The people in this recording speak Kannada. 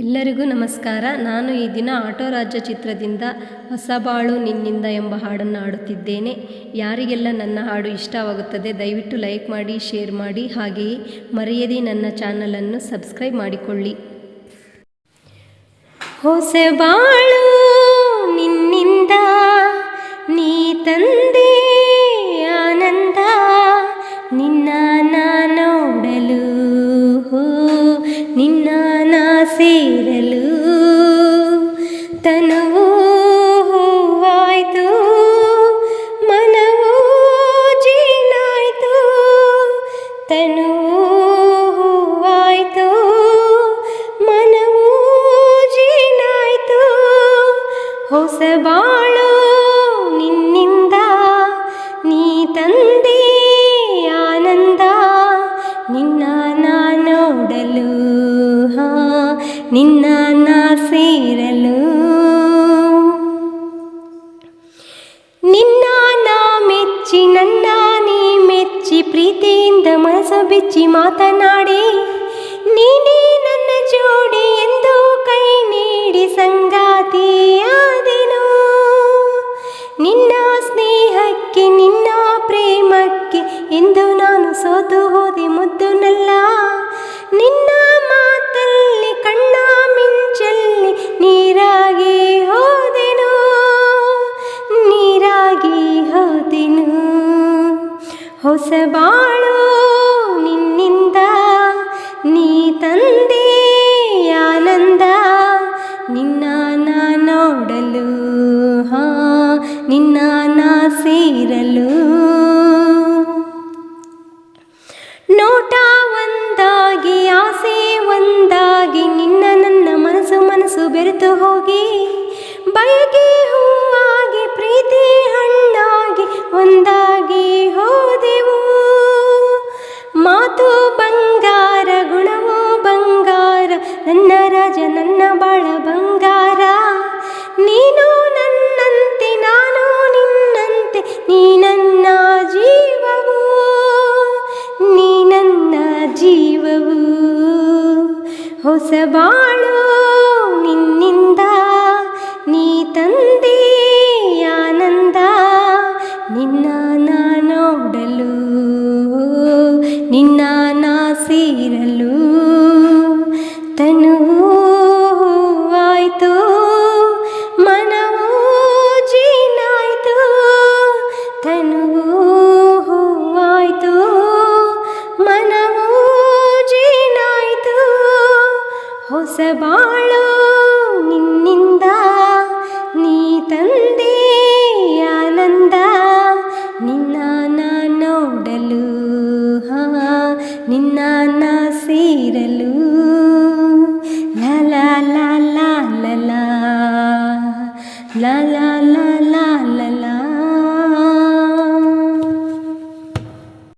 ಎಲ್ಲರಿಗೂ ನಮಸ್ಕಾರ. ನಾನು ಈ ದಿನ ಆಟೋ ರಾಜ್ಯ ಚಿತ್ರದಿಂದ ಹೊಸಬಾಳು ನಿನ್ನಿಂದ ಎಂಬ ಹಾಡನ್ನು ಹಾಡುತ್ತಿದ್ದೇನೆ. ಯಾರಿಗೆಲ್ಲ ನನ್ನ ಹಾಡು ಇಷ್ಟವಾಗುತ್ತದೆ ದಯವಿಟ್ಟು ಲೈಕ್ ಮಾಡಿ, ಶೇರ್ ಮಾಡಿ, ಹಾಗೆಯೇ ಮರೆಯದೆ ನನ್ನ ಚಾನಲನ್ನು ಸಬ್ಸ್ಕ್ರೈಬ್ ಮಾಡಿಕೊಳ್ಳಿ. ಹೊಸಬಾಳು ನಿನ್ನಿಂದ ನೀ ತಂದೆ ಆನಂದ, ನಿನ್ನ ನಾನು ನೋಡಲು ಸೇರಲು ತನುವು ಹೂವಾಯ್ತು, ಮನವು ಜೀನಾಯ್ತು ತನುವು ಹೂವಾಯ್ತು, ಮನವು ಜೀನಾಯ್ತು ಹೊಸಬಾಳು ನಿನ್ನಿಂದ, ನೀ ತಂದೆ ಆನಂದ, ನಿನ್ನ ನೋಡಲು ನಿನ್ನ ನಾ ಸೇರಲು. ನಿನ್ನ ನಾ ಮೆಚ್ಚಿ, ನನ್ನ ನೀ ಮೆಚ್ಚಿ, ಪ್ರೀತಿಯಿಂದ ಮನಸ ಬಿಚ್ಚಿ ಮಾತನಾಡಿ. ನೀನೇ ನನ್ನ ಜೋಡಿ ಎಂದು ಕೈ ನೀಡಿ ಸಂಗಾತಿಯಾದೆನು. ನಿನ್ನ ಸ್ನೇಹಕ್ಕೆ, ನಿನ್ನ ಪ್ರೇಮಕ್ಕೆ ಎಂದು ನಾನು ಸೋತು ಹೋದೆ ಮುದ್ದುನಲ್ಲ. ನಿನ್ನ ಹೊಸಬಾಳು ನಿನ್ನಿಂದ, ನೀ ತಂದೆ ಆನಂದ. ನಿನ್ನ ನಾ ನೋಡಲು, ಹಾ, ನಿನ್ನ ನಾ ಸೇರಲು. ನೋಟ ಒಂದಾಗಿ, ಆಸೆ ಒಂದಾಗಿ, ನಿನ್ನ ನನ್ನ ಮನಸ್ಸು ಮನಸ್ಸು ಬೆರೆತು ಹೋಗಿ. ಬಯಕೆ ಹೂವಾಗಿ, ಪ್ರೀತಿ ಹಣ್ಣಾಗಿ, ಒಂದಾಗಿ ರಾಜ ನನ್ನ ಬಾಳ ಬಂಗಾರ. ನೀನು ನನ್ನಂತೆ, ನಾನು ನಿನ್ನಂತೆ, ನೀ ನನ್ನ ಜೀವವು, ನೀ ನನ್ನ ಜೀವವು. ಹೊಸ ಬಾಳು ನಿನ್ನಿಂದ, ನೀ ತಂದೆ ಹೊಸಬಾಳು ನಿನ್ನಿಂದ ನೀ ತಂದೆ ಆನಂದ ನಿನ್ನ ನೋಡಲು ನಿನ್ನ ಸೇರಲು ಲಲ ಲಲ ಲಲ ಲಲ